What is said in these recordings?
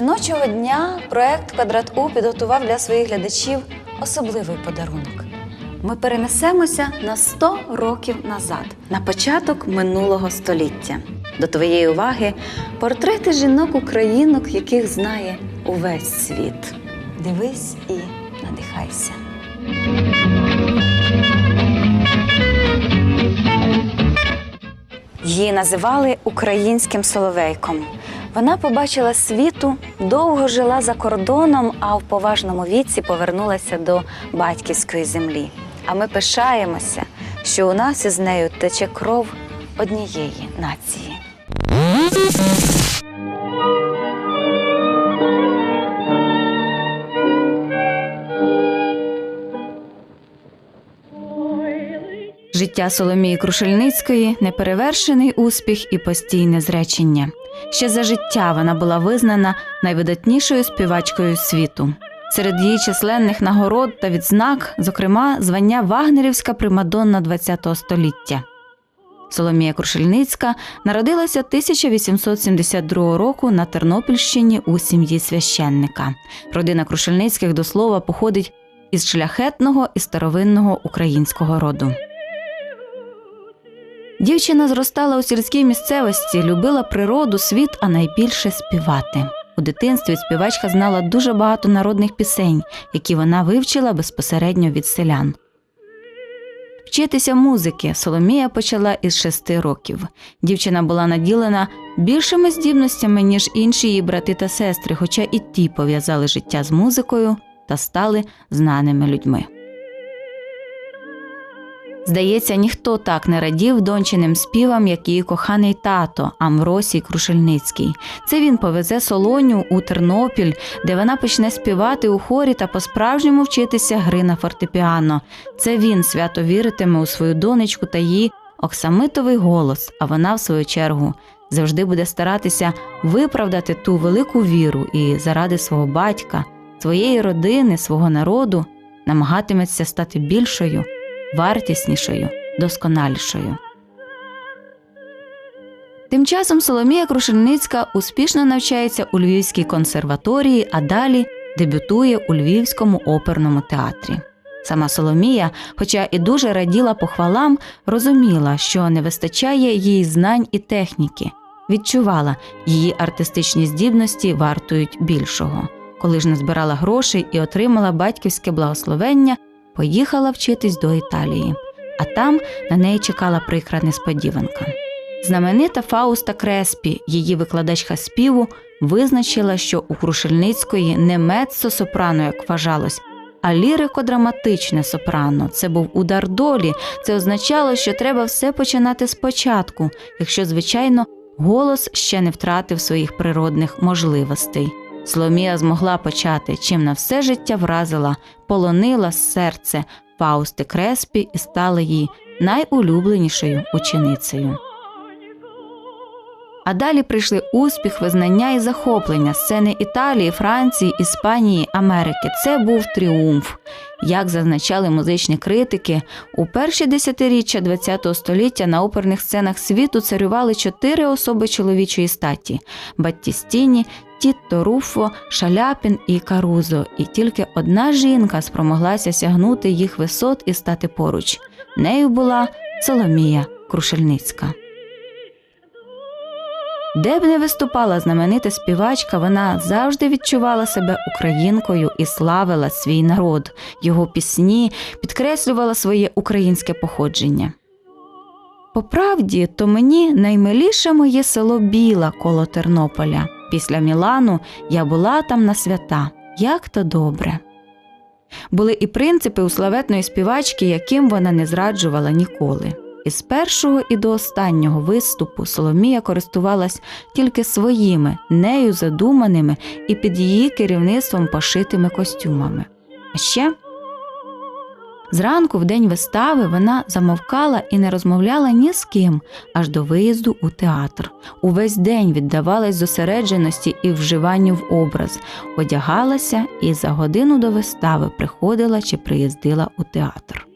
Жіночого дня проект Квадрат У підготував для своїх глядачів особливий подарунок. Ми перенесемося на 100 років назад, на початок минулого століття. До твоєї уваги портрети жінок-українок, яких знає увесь світ. Дивись і надихайся. Її називали українським соловейком. Вона побачила світу, довго жила за кордоном, а в поважному віці повернулася до батьківської землі. А ми пишаємося, що у нас із нею тече кров однієї нації. Життя Соломії Крушельницької неперевершений успіх і постійне зречення. Ще за життя вона була визнана найвидатнішою співачкою світу. Серед її численних нагород та відзнак, зокрема, звання Вагнерівська примадонна ХХ століття. Соломія Крушельницька народилася 1872 року на Тернопільщині у сім'ї священника. Родина Крушельницьких до слова походить із шляхетного і старовинного українського роду. Дівчина зростала у сільській місцевості, любила природу, світ, а найбільше співати. У дитинстві співачка знала дуже багато народних пісень, які вона вивчила безпосередньо від селян. Вчитися музики Соломія почала із шести років. Дівчина була наділена більшими здібностями, ніж інші її брати та сестри, хоча і ті пов'язали життя з музикою та стали знаними людьми. Здається, ніхто так не радів дончиним співам, як її коханий тато Амвросій Крушельницький. Це він повезе Солоню у Тернопіль, де вона почне співати у хорі та по-справжньому вчитися гри на фортепіано. Це він свято віритиме у свою донечку та її оксамитовий голос, а вона, в свою чергу, завжди буде старатися виправдати ту велику віру і заради свого батька, своєї родини, свого народу намагатиметься стати більшою вартіснішою, досконалішою. Тим часом Соломія Крушельницька успішно навчається у Львівській консерваторії, а далі дебютує у Львівському оперному театрі. Сама Соломія, хоча і дуже раділа похвалам, розуміла, що не вистачає їй знань і техніки, відчувала, її артистичні здібності вартують більшого. Коли ж назбирала грошей і отримала батьківське благословення, поїхала вчитись до Італії, а там на неї чекала прикра несподіванка. Знаменита Фауста Креспі, її викладачка співу, визначила, що у Крушельницької не меццо сопрано, як вважалось, а лірико-драматичне сопрано. Це був удар долі. Це означало, що треба все починати спочатку, якщо, звичайно, голос ще не втратив своїх природних можливостей. Соломія змогла почати, чим на все життя вразила, полонила серце Фаусти Креспі і стала її найулюбленішою ученицею. А далі прийшли успіх, визнання і захоплення сцени Італії, Франції, Іспанії, Америки. Це був тріумф. Як зазначали музичні критики, у перші десятиріччя ХХ століття на оперних сценах світу царювали чотири особи чоловічої статі: Баттістіні, Тітто Руфо, Шаляпін і Карузо, і тільки одна жінка спромоглася сягнути їх висот і стати поруч. Нею була Соломія Крушельницька. Де б не виступала знаменита співачка, вона завжди відчувала себе українкою і славила свій народ, його пісні, підкреслювала своє українське походження. По правді, то мені наймиліше моє село Біла коло Тернополя. Після Мілану я була там на свята. Як то добре. Були і принципи у славетної співачки, яким вона не зраджувала ніколи. Із першого і до останнього виступу Соломія користувалась тільки своїми, нею задуманими і під її керівництвом пошитими костюмами. А ще зранку, в день вистави, вона замовкала і не розмовляла ні з ким аж до виїзду у театр. Увесь день віддавалась зосередженості і вживанню в образ, одягалася і за годину до вистави приходила чи приїздила у театр.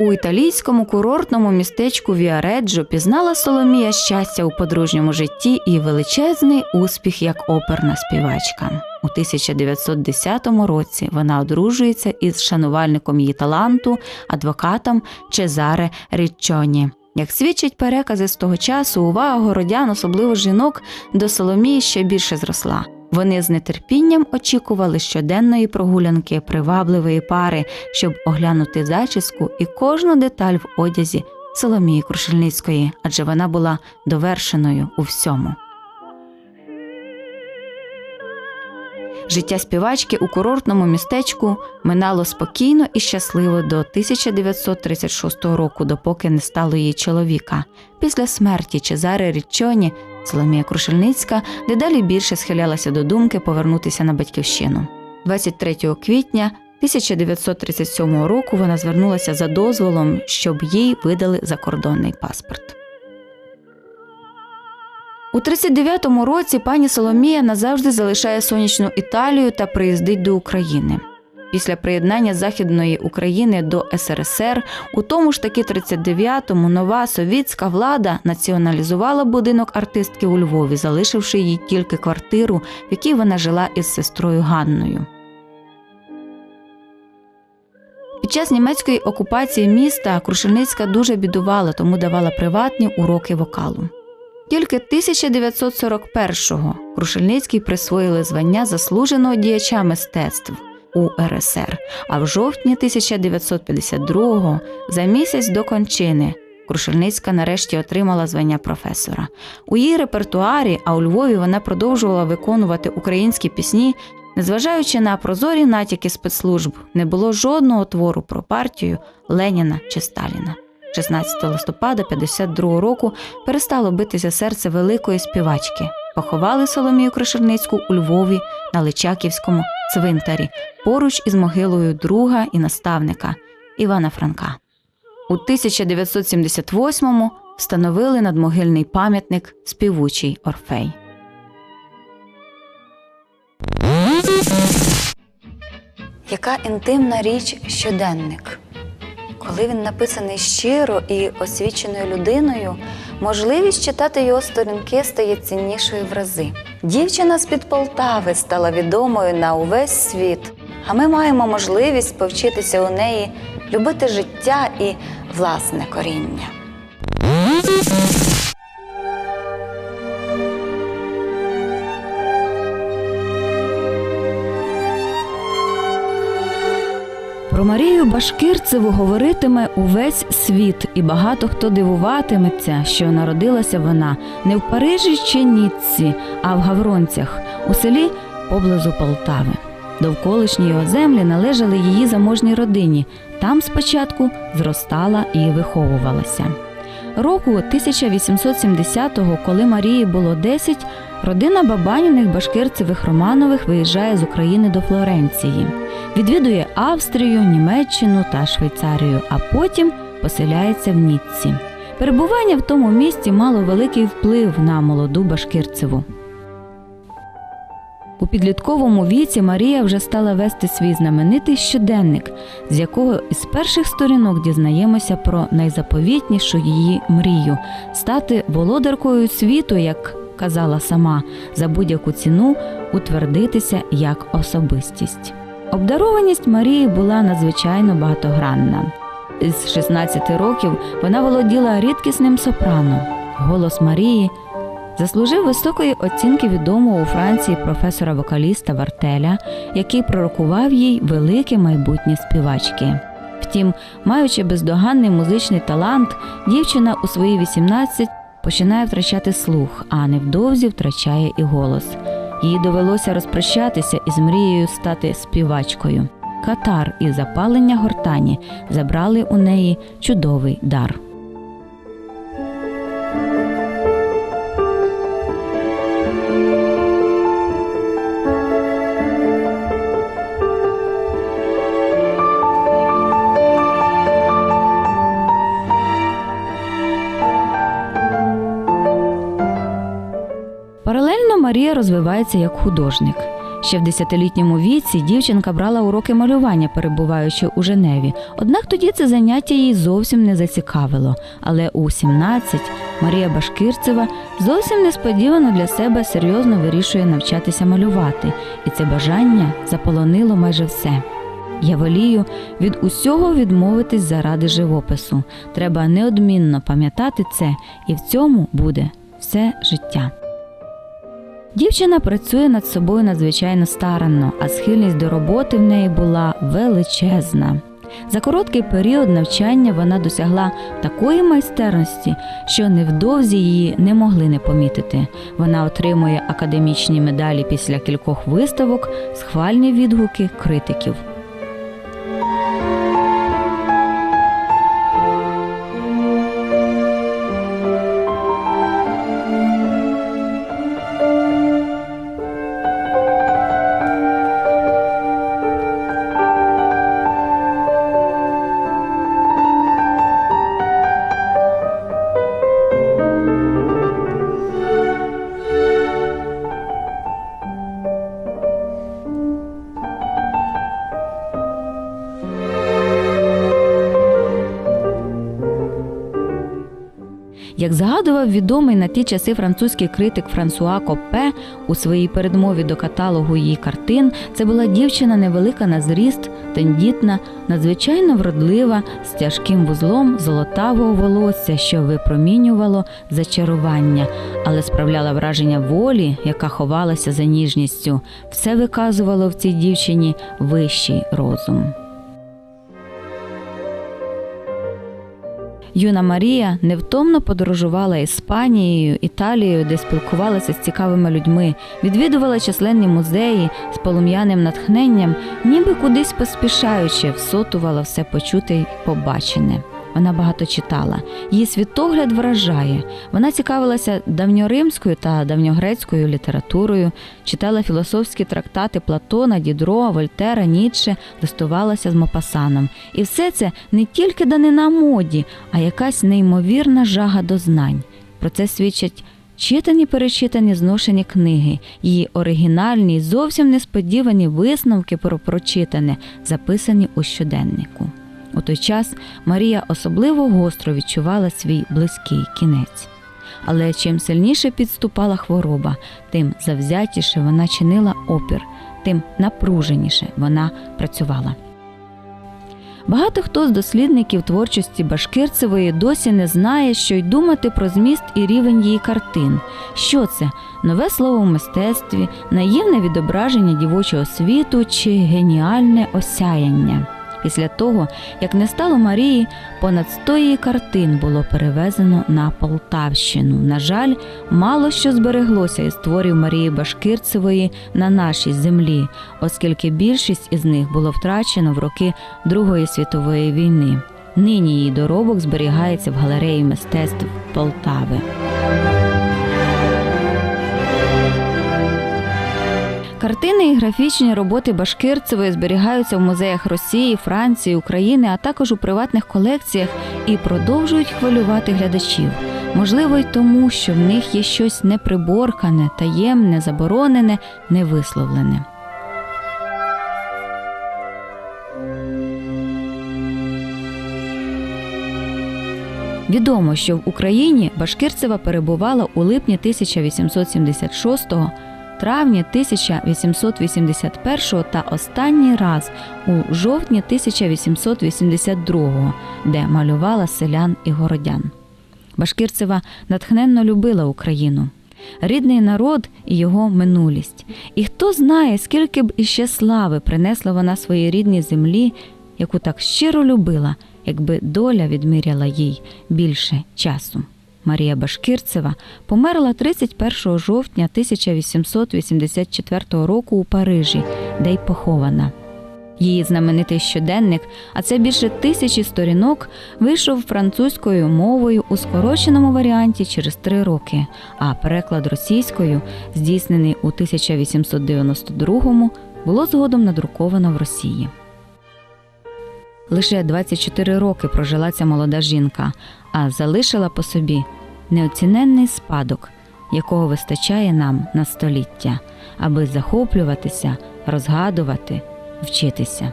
У італійському курортному містечку Віареджо пізнала Соломія щастя у подружньому житті і величезний успіх як оперна співачка. У 1910 році вона одружується із шанувальником її таланту, адвокатом Чезаре Річчоні. Як свідчать перекази з того часу, увага городян, особливо жінок, до Соломії ще більше зросла. Вони з нетерпінням очікували щоденної прогулянки привабливої пари, щоб оглянути зачіску і кожну деталь в одязі Соломії Крушельницької, адже вона була довершеною у всьому. Життя співачки у курортному містечку минало спокійно і щасливо до 1936 року, допоки не стало її чоловіка. Після смерті Чезари Річчоні Соломія Крушельницька дедалі більше схилялася до думки повернутися на батьківщину. 23 квітня 1937 року вона звернулася за дозволом, щоб їй видали закордонний паспорт. У 39-му році пані Соломія назавжди залишає сонячну Італію та приїздить до України. Після приєднання Західної України до СРСР у тому ж таки 39-му нова совітська влада націоналізувала будинок артистки у Львові, залишивши їй тільки квартиру, в якій вона жила із сестрою Ганною. Під час німецької окупації міста Крушельницька дуже бідувала, тому давала приватні уроки вокалу. Тільки 1941-го Крушельницький присвоїли звання заслуженого діяча мистецтв УРСР, а в жовтні 1952-го, за місяць до кончини, Крушельницька нарешті отримала звання професора. У її репертуарі, а у Львові вона продовжувала виконувати українські пісні, незважаючи на прозорі натяки спецслужб, не було жодного твору про партію Леніна чи Сталіна. 16 листопада 52 року перестало битися серце великої співачки. Поховали Соломію Кришерницьку у Львові на Личаківському цвинтарі поруч із могилою друга і наставника Івана Франка. У 1978-му встановили надмогильний пам'ятник співучий Орфей. Яка інтимна річ щоденник? Коли він написаний щиро і освіченою людиною, можливість читати його сторінки стає ціннішою в рази. Дівчина з-під Полтави стала відомою на увесь світ, а ми маємо можливість повчитися у неї любити життя і власне коріння. Про Марію Башкирцеву говоритиме увесь світ, і багато хто дивуватиметься, що народилася вона не в Парижі чи Ніцці, а в Гавронцях у селі поблизу Полтави. Довколишні його землі належали її заможній родині. Там спочатку зростала і виховувалася. Року 1870-го, коли Марії було 10, родина Бабаніних Башкирцевих Романових виїжджає з України до Флоренції, відвідує Австрію, Німеччину та Швейцарію, а потім поселяється в Ніцці. Перебування в тому місті мало великий вплив на молоду Башкирцеву. У підлітковому віці Марія вже стала вести свій знаменитий щоденник, з якого із перших сторінок дізнаємося про найзаповітнішу її мрію стати володаркою світу, як казала сама, за будь-яку ціну утвердитися як особистість. Обдарованість Марії була надзвичайно багатогранна. З 16 років вона володіла рідкісним сопрано. Голос Марії заслужив високої оцінки відомого у Франції професора-вокаліста Вартеля, який пророкував їй велике майбутнє співачки. Втім, маючи бездоганний музичний талант, дівчина у свої 18 починає втрачати слух, а невдовзі втрачає і голос. Їй довелося розпрощатися із мрією стати співачкою. Катар і запалення гортані забрали у неї чудовий дар. Марія розвивається як художник. Ще в десятилітньому віці дівчинка брала уроки малювання, перебуваючи у Женеві. Однак тоді це заняття їй зовсім не зацікавило. Але у 17 Марія Башкирцева зовсім несподівано для себе серйозно вирішує навчатися малювати, і це бажання заполонило майже все. Я волію від усього відмовитись заради живопису. Треба неодмінно пам'ятати це, і в цьому буде все життя. Дівчина працює над собою надзвичайно старанно, а схильність до роботи в неї була величезна. За короткий період навчання вона досягла такої майстерності, що невдовзі її не могли не помітити. Вона отримує академічні медалі після кількох виставок, схвальні відгуки критиків. Згадував відомий на ті часи французький критик Франсуа Коппе у своїй передмові до каталогу її картин, це була дівчина невелика на зріст, тендітна, надзвичайно вродлива, з тяжким вузлом золотавого волосся, що випромінювало зачарування, але справляла враження волі, яка ховалася за ніжністю. Все виказувало в цій дівчині вищий розум. Юна Марія невтомно подорожувала Іспанією, Італією, де спілкувалася з цікавими людьми, відвідувала численні музеї з полум'яним натхненням, ніби кудись поспішаючи, всотувала все почуте й побачене. Вона багато читала. Її світогляд вражає. Вона цікавилася давньоримською та давньогрецькою літературою, читала філософські трактати Платона, Дідро, Вольтера, Ніцше, листувалася з Мопасаном. І все це не тільки данина моді, а якась неймовірна жага до знань. Про це свідчать читані перечитані зношені книги, її оригінальні, зовсім несподівані висновки про прочитане, записані у щоденнику. У той час Марія особливо гостро відчувала свій близький кінець. Але чим сильніше підступала хвороба, тим завзятіше вона чинила опір, тим напруженіше вона працювала. Багато хто з дослідників творчості Башкирцевої досі не знає, що й думати про зміст і рівень її картин. Що це нове слово в мистецтві, наївне відображення дівочого світу чи геніальне осяяння. Після того, як не стало Марії, понад 100 її картин було перевезено на Полтавщину. На жаль, мало що збереглося із творів Марії Башкирцевої на нашій землі, оскільки більшість із них було втрачено в роки Другої світової війни. Нині її доробок зберігається в галереї мистецтв Полтави. Картини і графічні роботи Башкирцевої зберігаються в музеях Росії, Франції, України, а також у приватних колекціях і продовжують хвилювати глядачів. Можливо, й тому, що в них є щось неприборкане, таємне, заборонене, невисловлене. Відомо, що в Україні Башкирцева перебувала у липні 1876-го, травні 1881 та останній раз у жовтні 1882, де малювала селян і городян. Башкирцева натхненно любила Україну, рідний народ і його минулість. І хто знає, скільки б іще слави принесла вона своїй рідній землі, яку так щиро любила, якби доля відміряла їй більше часу. Марія Башкирцева померла 31 жовтня 1884 року у Парижі, де й похована. Її знаменитий щоденник, а це більше тисячі сторінок, вийшов французькою мовою у скороченому варіанті через три роки, а переклад російською, здійснений у 1892-му, було згодом надруковано в Росії. Лише 24 роки прожила ця молода жінка, а залишила по собі неоціненний спадок, якого вистачає нам на століття, аби захоплюватися, розгадувати, вчитися.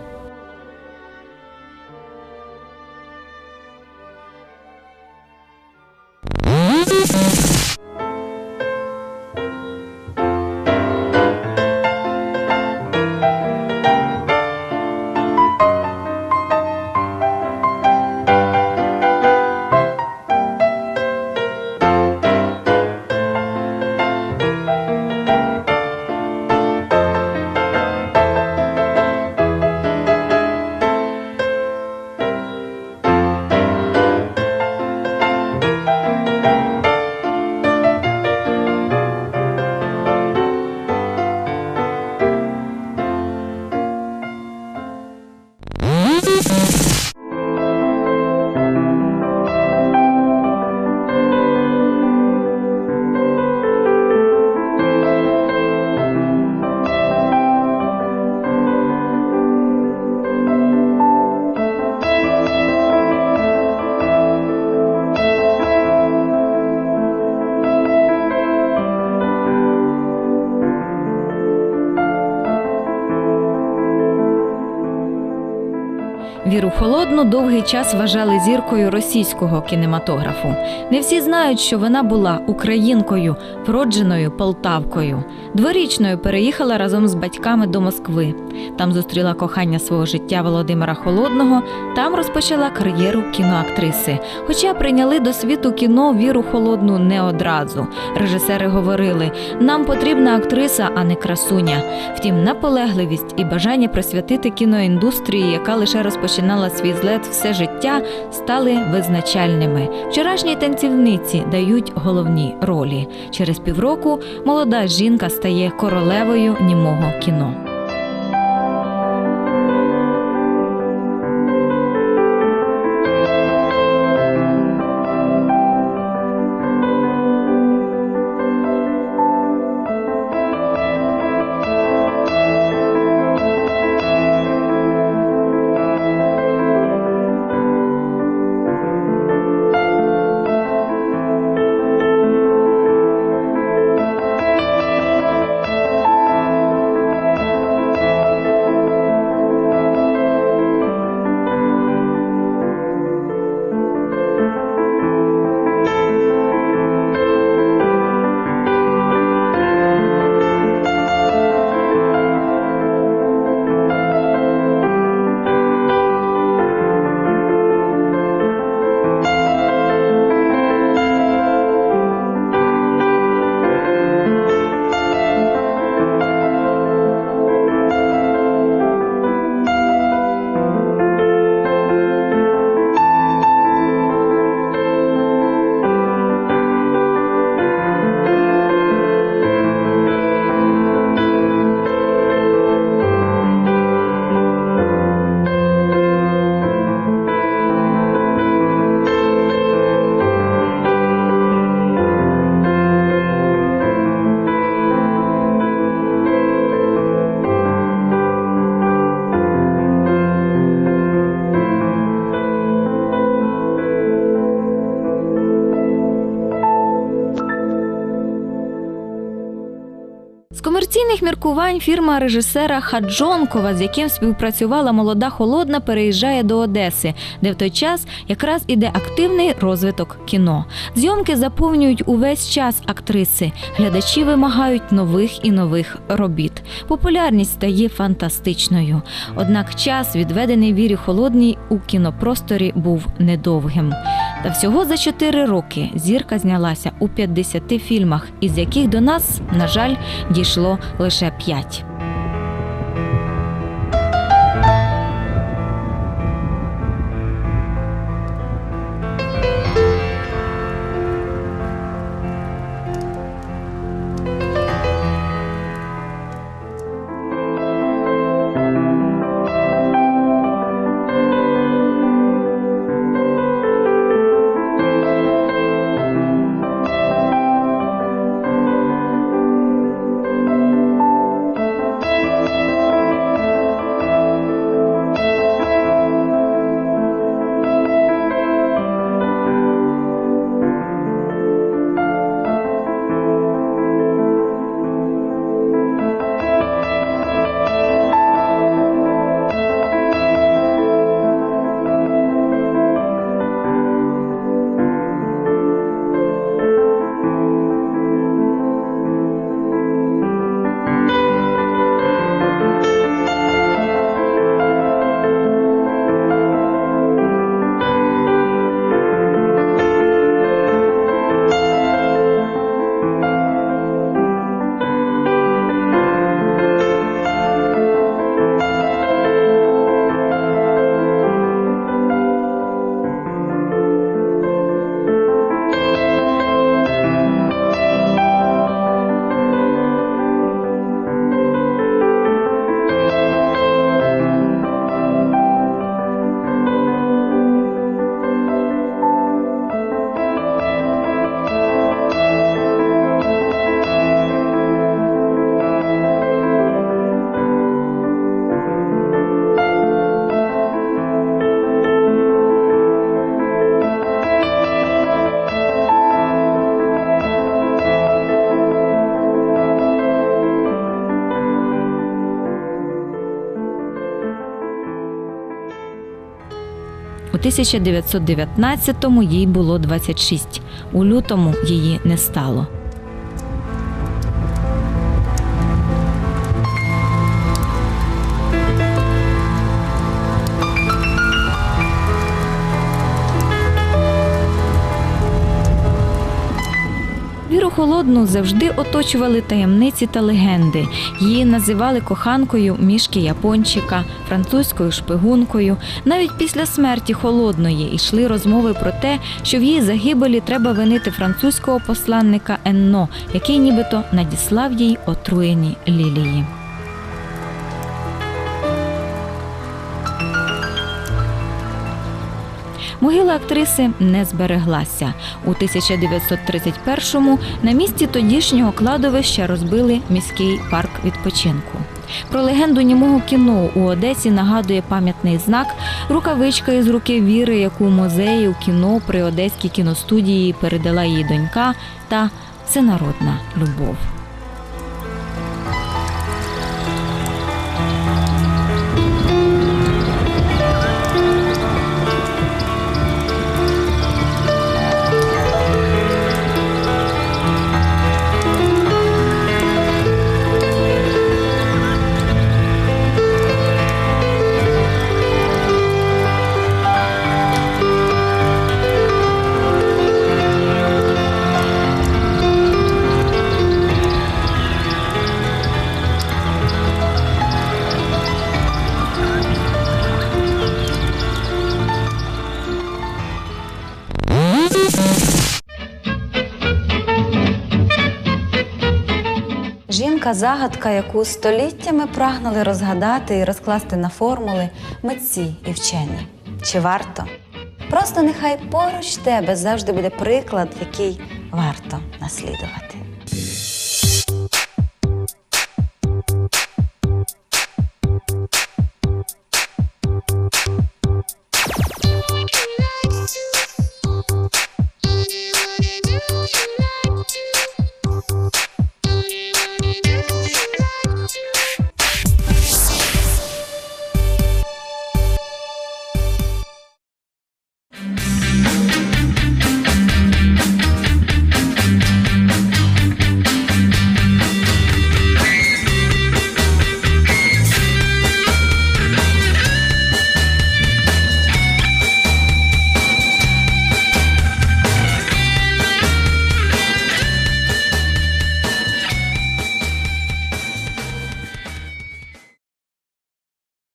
Довгий час вважали зіркою російського кінематографу. Не всі знають, що вона була українкою, вродженою Полтавкою. Дворічною переїхала разом з батьками до Москви. Там зустріла кохання свого життя Володимира Холодного. Там розпочала кар'єру кіноактриси. Хоча прийняли до світу кіно Віру Холодну не одразу. Режисери говорили: нам потрібна актриса, а не красуня. Втім, наполегливість і бажання присвятити кіноіндустрії, яка лише розпочинала свій злет все життя, стали визначальними. Вчорашні танцівниці дають головні ролі. Через півроку молода жінка стає королевою німого кіно. Міркувань фірма режисера Хаджонкова, з яким співпрацювала молода холодна, переїжджає до Одеси, де в той час якраз іде активний розвиток кіно. Зйомки заповнюють увесь час актриси. Глядачі вимагають нових і нових робіт. Популярність стає фантастичною. Однак час, відведений вірі холодній у кінопросторі, був недовгим. Та всього за 4 роки зірка знялася у 50 фільмах, із яких до нас, на жаль, дійшло лише 5. 1919-му їй було 26. У лютому її не стало. Холодну завжди оточували таємниці та легенди. Її називали коханкою мішки япончика, французькою шпигункою. Навіть після смерті холодної йшли розмови про те, що в її загибелі треба винити французького посланника Енно, який нібито надіслав їй отруєні лілії. Могила актриси не збереглася. У 1931-му на місці тодішнього кладовища розбили міський парк відпочинку. Про легенду німого кіно у Одесі нагадує пам'ятний знак рукавичка із руки віри, яку музеї у кіно при одеській кіностудії передала її донька та всенародна любов. Загадка, яку століттями прагнули розгадати і розкласти на формули митці і вчені. Чи варто? Просто нехай поруч тебе завжди буде приклад, який.